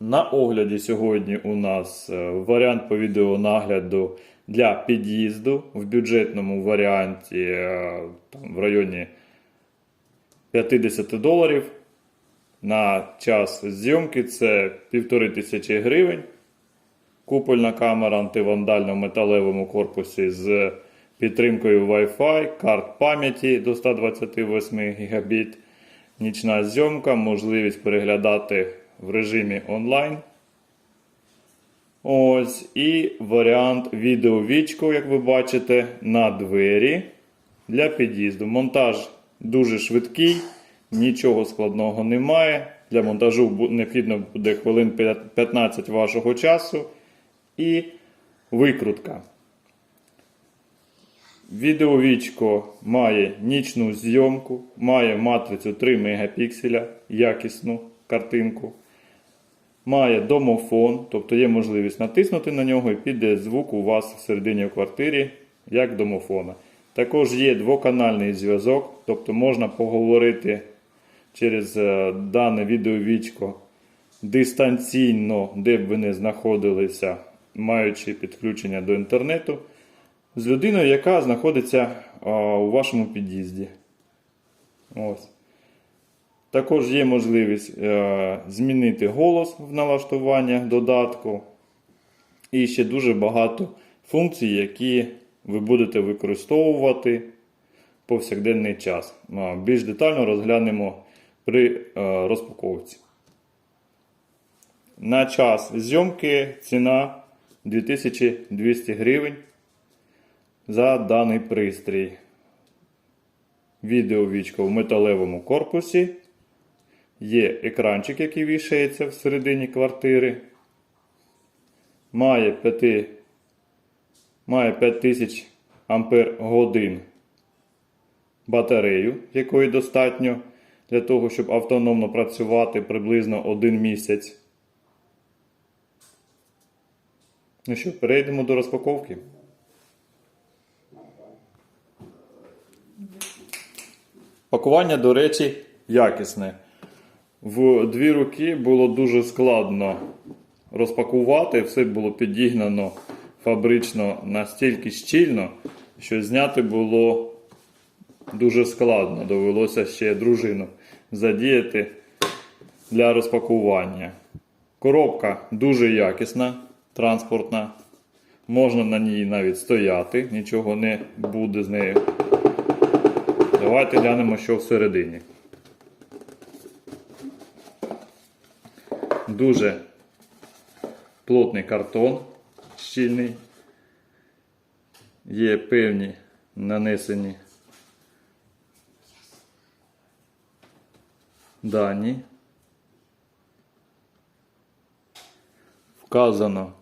На огляді сьогодні у нас е, варіант по відеонагляду для під'їзду в бюджетному варіанті е, там, в районі 50 доларів. На час зйомки це 1500 гривень. Купольна камера антивандальна в металевому корпусі з підтримкою Wi-Fi, карт пам'яті до 128 гігабіт, нічна зйомка, можливість переглядати в режимі онлайн. Ось і варіант відеовічку, як ви бачите, на двері для під'їзду. Монтаж дуже швидкий, нічого складного немає. Для монтажу необхідно буде хвилин 15 вашого часу і викрутка. Відеовічко має нічну зйомку, має матрицю 3 мегапікселя, якісну картинку. Має домофон, тобто є можливість натиснути на нього і піде звук у вас всередині в квартирі, як домофона. Також є двоканальний зв'язок, тобто можна поговорити через е, дане відеовічко дистанційно, де б ви не знаходилися, маючи підключення до інтернету, з людиною, яка знаходиться у вашому під'їзді. Ось. Також є можливість е, змінити голос в налаштуваннях додатку. І ще дуже багато функцій, які ви будете використовувати повсякденний час. Більш детально розглянемо при е, розпаковці. На час зйомки ціна 2200 гривень за даний пристрій. Відеовічка в металевому корпусі. Є екранчик, який вішається всередині квартири. Має 5, має 5000 ампер годин батарею, якої достатньо для того, щоб автономно працювати приблизно один місяць. Ну що, перейдемо до розпаковки. Пакування, до речі, якісне. В дві руки було дуже складно розпакувати, все було підігнано фабрично настільки щільно, що зняти було дуже складно. Довелося ще дружину задіяти для розпакування. Коробка дуже якісна, транспортна. Можна на ній навіть стояти, нічого не буде з нею. Давайте глянемо, що всередині. Дуже плотний картон, щільний. Є певні нанесені дані. Вказано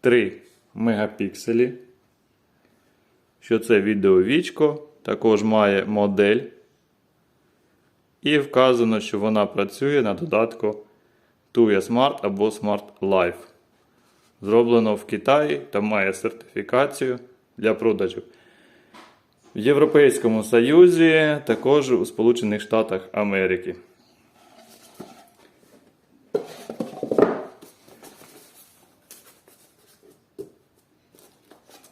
3 мегапікселі. Що це відеовічко, також має модель. І вказано, що вона працює на додатку Tuya Smart або Smart Life. Зроблено в Китаї та має сертифікацію для продажу. В Європейському Союзі, також у Сполучених Штатах Америки.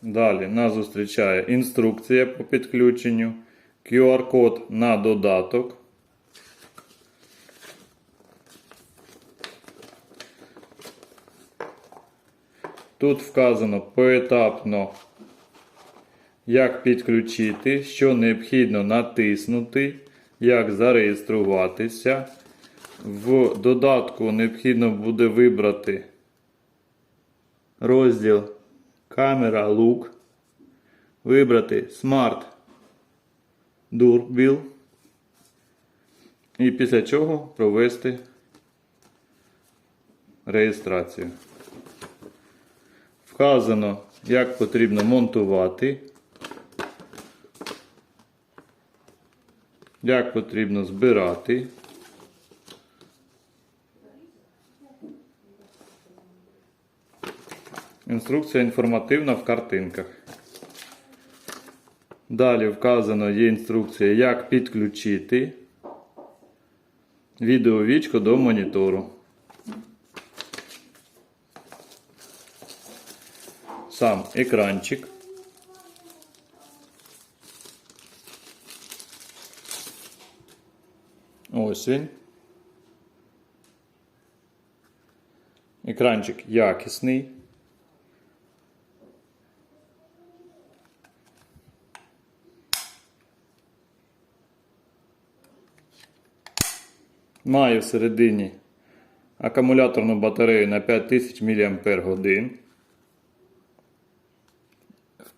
Далі нас зустрічає інструкція по підключенню, QR-код на додаток. Тут вказано поетапно, як підключити, що необхідно натиснути, як зареєструватися. В додатку необхідно буде вибрати розділ камера лук, вибрати Smart Doorbell і після чого провести реєстрацію. Вказано, як потрібно монтувати, як потрібно збирати. Інструкція інформативна в картинках. Далі вказано є інструкція, як підключити. відеовічко до монітору. Сам екранчик. Ось він. Екранчик якісний. Має всередині акумуляторну батарею на 5000 мАч.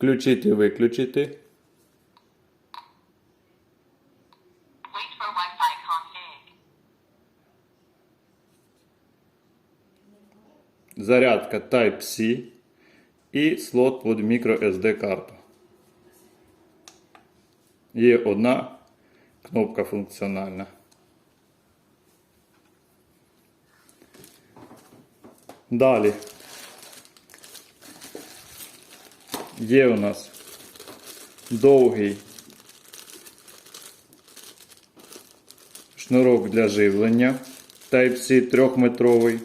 Включити, виключити. Зарядка Type-C і слот під microSD карту. Є одна кнопка функціональна. Далі. Є у нас довгий шнурок для живлення Type-C 3-метровий.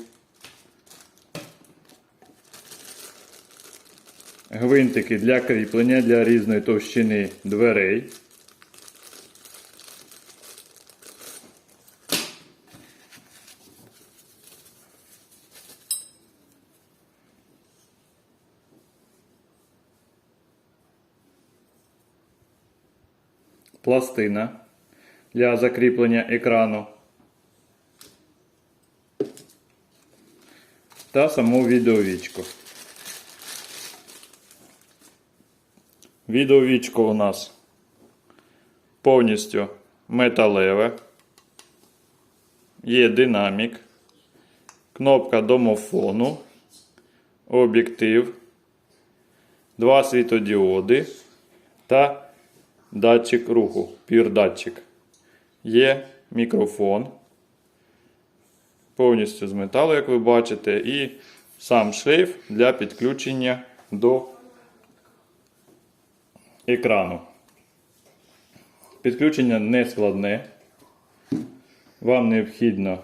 Гвинтики для кріплення для різної товщини дверей. Пластина для закріплення екрану. Та саму відеовічку. Відеовічко у нас повністю металеве. Є динамік, кнопка домофону, об'єктив, два світодіоди та датчик руху, пір-датчик. Є мікрофон. Повністю з металу, як ви бачите, і сам шлейф для підключення до екрану. Підключення не складне. Вам необхідно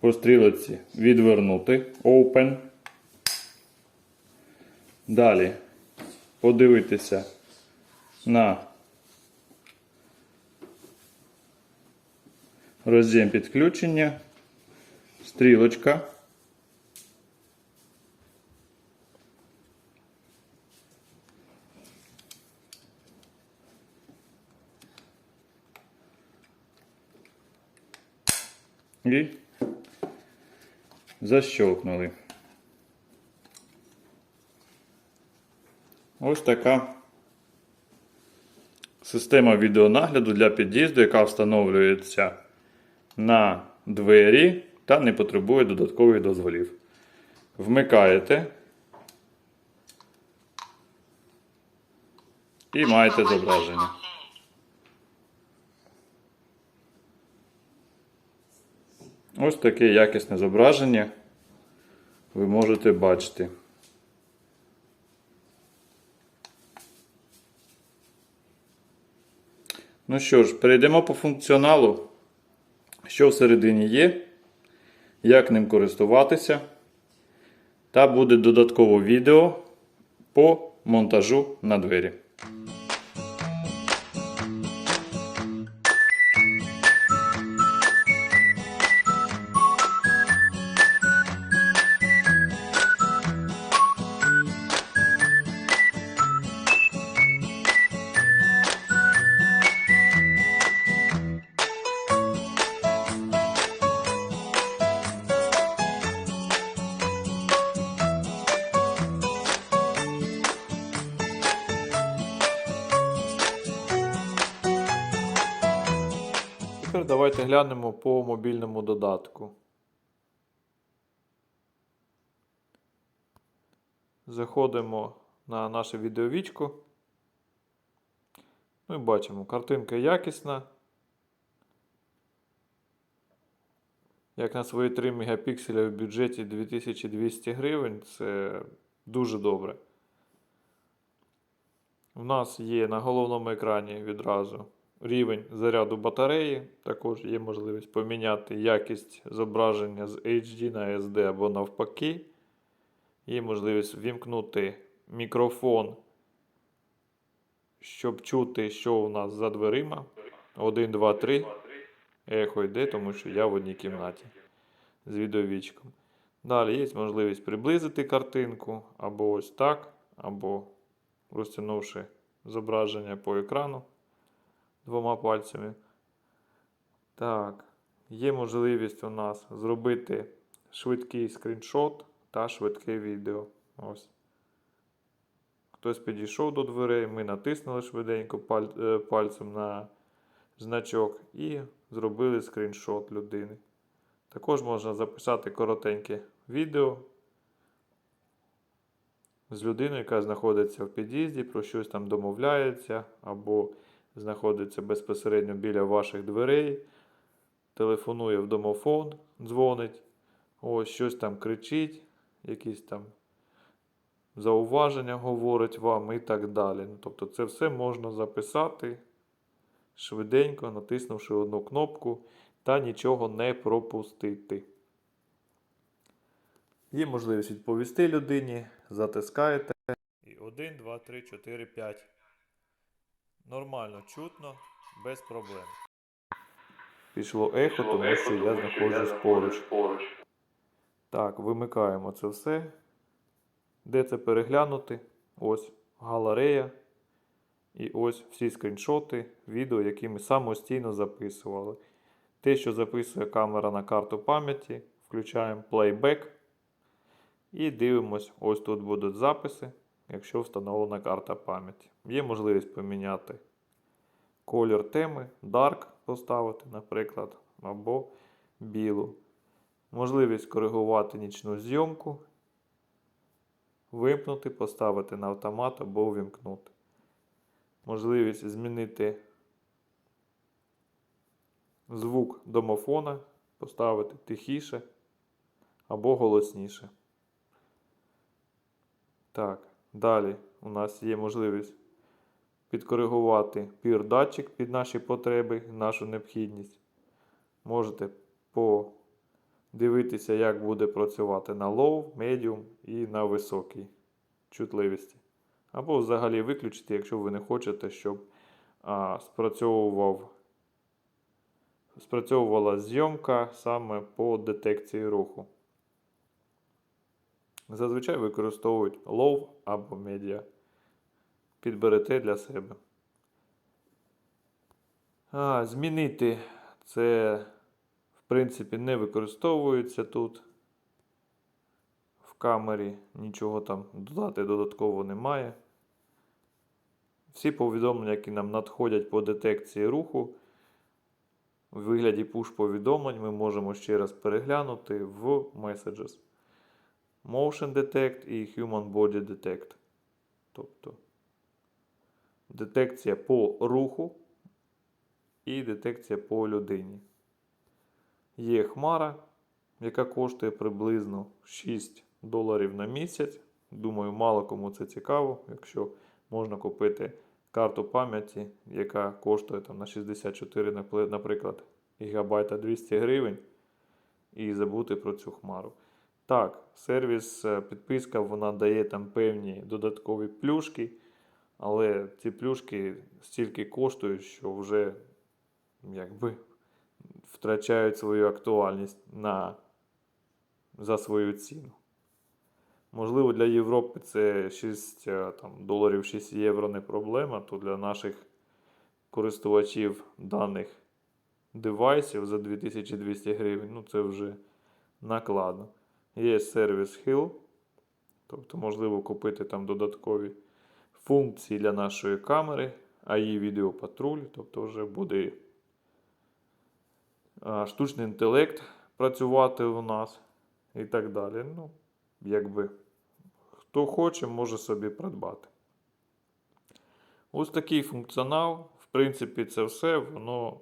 по стрілочці відвернути Open. Далі подивитися на роз'єм підключення, стрілочка. І защелкнули. Ось така система відеонагляду для під'їзду, яка встановлюється на двері та не потребує додаткових дозволів. Вмикаєте і маєте зображення. Ось таке якісне зображення ви можете бачити. Ну що ж, перейдемо по функціоналу, що всередині є, як ним користуватися. Та буде додатково відео по монтажу на двері. Тепер давайте глянемо по мобільному додатку. Заходимо на наше відеовічко. Ну і бачимо, картинка якісна. Як на свої 3 мегапікселя в бюджеті 2200 гривень, це дуже добре. У нас є на головному екрані відразу рівень заряду батареї. Також є можливість поміняти якість зображення з HD на SD або навпаки. Є можливість вімкнути мікрофон, щоб чути, що у нас за дверима. 1, 2, 3. Ехо йде, тому що я в одній кімнаті з відеовічком. Далі є можливість приблизити картинку або ось так, або розтягнувши зображення по екрану двома пальцями. Так, є можливість у нас зробити швидкий скріншот та швидке відео. Ось. Хтось підійшов до дверей, ми натиснули швиденько е, пальцем на значок і зробили скріншот людини. Також можна записати коротеньке відео з людиною, яка знаходиться в під'їзді, про щось там домовляється, або знаходиться безпосередньо біля ваших дверей, телефонує в домофон, дзвонить, ось щось там кричить, якісь там зауваження говорить вам і так далі. Ну, Тобто це все можна записати швиденько, натиснувши одну кнопку та нічого не пропустити. Є можливість відповісти людині, затискаєте. І 1, 2, 3, 4, 5. Нормально чутно, без проблем. Пішло ехо, тому що я знаходжусь поруч. Так, вимикаємо це все. Де це переглянути? Ось галерея. І ось всі скріншоти, відео, які ми самостійно записували. Те, що записує камера на карту пам'яті, включаємо Playback. І дивимось, ось тут будуть записи, якщо встановлена карта пам'яті. Є можливість поміняти колір теми, Dark поставити, наприклад, або білу. Можливість коригувати нічну зйомку, вимкнути, поставити на автомат або увімкнути. Можливість змінити звук домофона, поставити тихіше або голосніше. Так, далі у нас є можливість підкоригувати пір-датчик під наші потреби, нашу необхідність. Можете подивитися, як буде працювати на low, medium і на високій чутливості. Або взагалі виключити, якщо ви не хочете, щоб а, спрацьовував, спрацьовувала зйомка саме по детекції руху. Зазвичай використовують low або media. Підберете для себе. А, змінити це, в принципі, не використовується тут. В камері нічого там додати додатково немає. Всі повідомлення, які нам надходять по детекції руху, у вигляді push-повідомлень ми можемо ще раз переглянути в Messages. Motion Detect і Human Body Detect. Тобто детекція по руху і детекція по людині. Є хмара, яка коштує приблизно 6 доларів на місяць. Думаю, мало кому це цікаво, якщо можна купити карту пам'яті, яка коштує там на 64, наприклад, гігабайта 200 гривень, і забути про цю хмару. Так, сервіс е, підписка вона дає там певні додаткові плюшки, але ці плюшки стільки коштують, що вже якби втрачають свою актуальність на, за свою ціну. Можливо, для Європи це 6 е, там, доларів 6 євро не проблема, то для наших користувачів даних девайсів за 2200 гривень, ну це вже накладно. Є сервіс Hill, тобто можливо купити там додаткові функції для нашої камери, AI відеопатруль, тобто вже буде штучний інтелект працювати у нас і так далі. Ну, якби хто хоче, може собі придбати. Ось такий функціонал. В принципі, це все, воно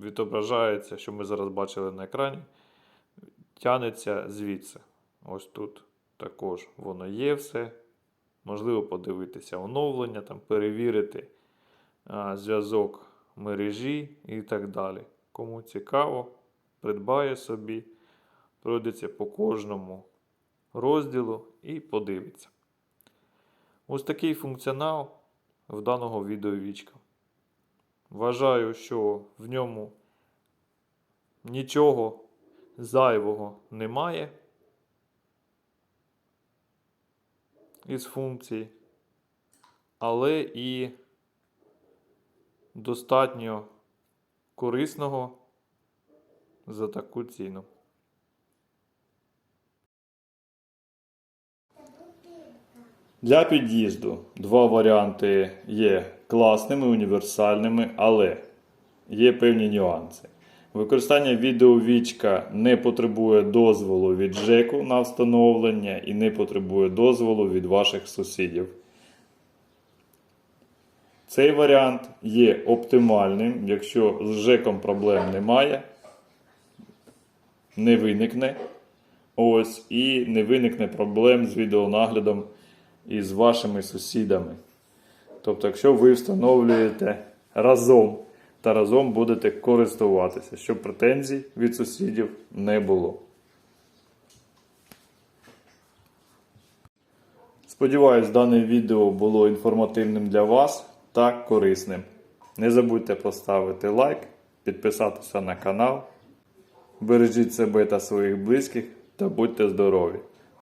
відображається, що ми зараз бачили на екрані. Тянеться звідси. Ось тут також воно є все. Можливо, подивитися оновлення, там, перевірити зв'язок мережі і так далі. Кому цікаво, придбає собі, пройдеться по кожному розділу і подивиться. Ось такий функціонал в даного відеовічка. Вважаю, що в ньому нічого зайвого немає із функцій, але і достатньо корисного за таку ціну. Для під'їзду два варіанти є класними, універсальними, але є певні нюанси. Використання відеовічка не потребує дозволу від ЖЕКу на встановлення і не потребує дозволу від ваших сусідів. Цей варіант є оптимальним, якщо з ЖЕКом проблем немає, не виникне. Ось, і не виникне проблем з відеонаглядом із вашими сусідами. Тобто, якщо ви встановлюєте разом та разом будете користуватися, щоб претензій від сусідів не було. Сподіваюсь, дане відео було інформативним для вас та корисним. Не забудьте поставити лайк, підписатися на канал. Бережіть себе та своїх близьких та будьте здорові!